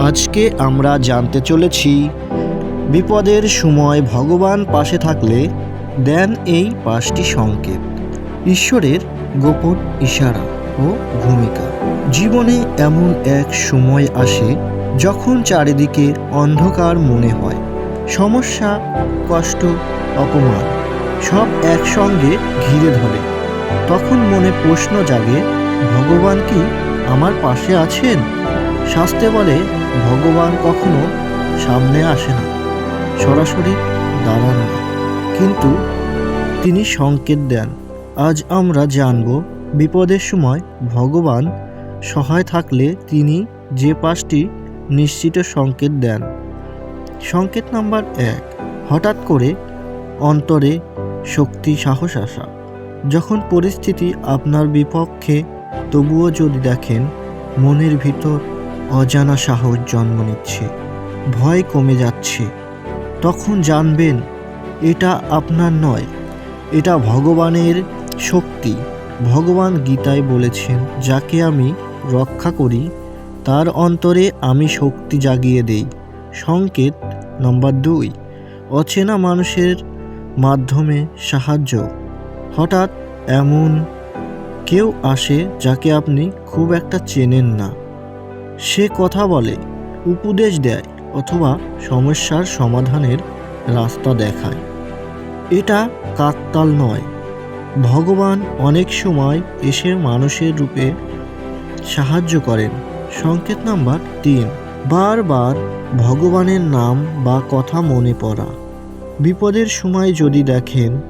আজকে আমরা জানতে চলেছি, বিপদের সময় ভগবান পাশে থাকলে দেন এই পাঁচটি সংকেত, ঈশ্বরের গোপন ইশারা ও ভূমিকা। জীবনে এমন এক সময় আসে যখন চারিদিকে অন্ধকার মনে হয়, সমস্যা, কষ্ট, অপমান, সব একসঙ্গে ঘিরে ধরে। তখন মনে প্রশ্ন জাগে, ভগবান কি আমার পাশে আছেন? শাস্তে বলে, ভগবান কখনো সামনে আসে না, সরাসরি দাঁড়ান না। কিন্তু তিনি সংকেত দেন, আজ আমরা জানব, বিপদের সময় ভগবান সহায় থাকলে তিনি যে পাঁচটি নিশ্চিত সংকেত দেন। সংকেত নাম্বার এক, হঠাৎ করে অন্তরে শক্তি সাহস আসা। যখন পরিস্থিতি আপনার বিপক্ষে, তবুও যদি দেখেন, মনের ভিতর অজানা সাহস জন্ম নিচ্ছে। ভয় কমে যাচ্ছে। তখন জানবেন, এটা আপনার নয়, এটা ভগবানের শক্তি। ভগবান গীতায় বলেছেন, যাকে আমি রক্ষা করি, তার অন্তরে আমি শক্তি জাগিয়ে দেই। সংকেত নম্বর দুই, অচেনা মানুষের মাধ্যমে সাহায্য। হঠাৎ এমন কেউ আসে যাকে আপনি খুব একটা চেনেন না। সে কথা বলে, উপদেশ দেয় অথবা সমস্যার সমাধানের রাস্তা দেখায়। এটা কাকতাল নয়। ভগবান অনেক সময় এসে মানুষের রূপে সাহায্য করেন। সংকেত নাম্বার তিন, বারবার ভগবানের নাম বা কথা মনে পড়া। বিপদের সময় যদি দেখেন,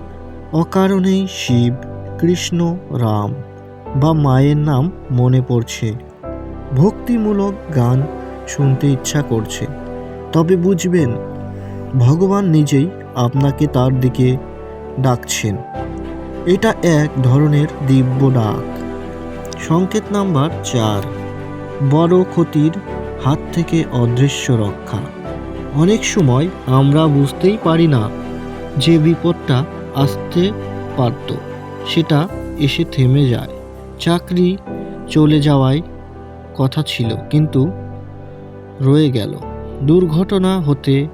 অকারণেই শিব, কৃষ্ণ, রাম বা মায়ের নাম মনে পড়ছে। ভক্তিমূলক গান শুনতে ইচ্ছা করছে। তবে বুঝবেন, ভগবান নিজেই আপনাকে তার দিকে ডাকছেন। এটা এক ধরনের দিব্য ডাক। সংকেত নাম্বার চার, বড় ক্ষতির হাত থেকে অদৃশ্য রক্ষা। অনেক সময় আমরা বুঝতেই পারি না যে বিপদটা আসতে পারত, সেটা এসে থেমে যায়। চাকরি চলে যাওয়ায় কথা ছিল, কিন্তু রয়ে গেল। দুর্ঘটনা হতে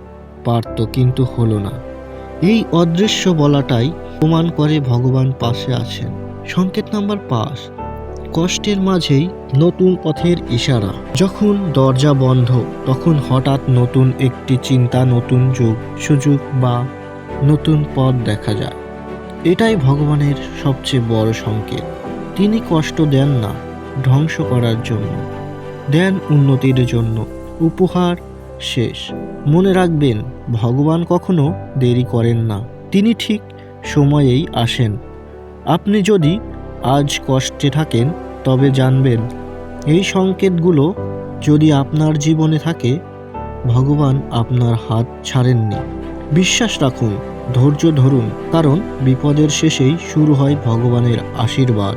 পারত, কিন্তু হলো না। এই অদৃশ্য বলাটাই প্রমাণ করে ভগবান পাশে আছেন। সংকেত নাম্বার পাঁচ, কষ্টের মাঝেই নতুন পথের ইশারা। যখন দরজা বন্ধ, তখন হঠাৎ নতুন একটি চিন্তা, নতুন যুগ, সুযোগ বা নতুন পথ দেখা যায়। এটাই ভগবানের সবচেয়ে বড় সংকেত। তিনি কষ্ট দেন না। ধ্বংস করার জন্য। দেন উন্নতির জন্য। উপহার শেষ। মনে রাখবেন, ভগবান কখনো দেরি করেন না। তিনি ঠিক সময়েই আসেন। আপনি যদি আজ কষ্টে থাকেন, তবে জানবেন, এই সংকেতগুলো যদি আপনার জীবনে থাকে, ভগবান আপনার হাত ছাড়েননি। বিশ্বাস রাখুন, ধৈর্য ধরুন, কারণ বিপদের শেষেই শুরু হয় ভগবানের আশীর্বাদ।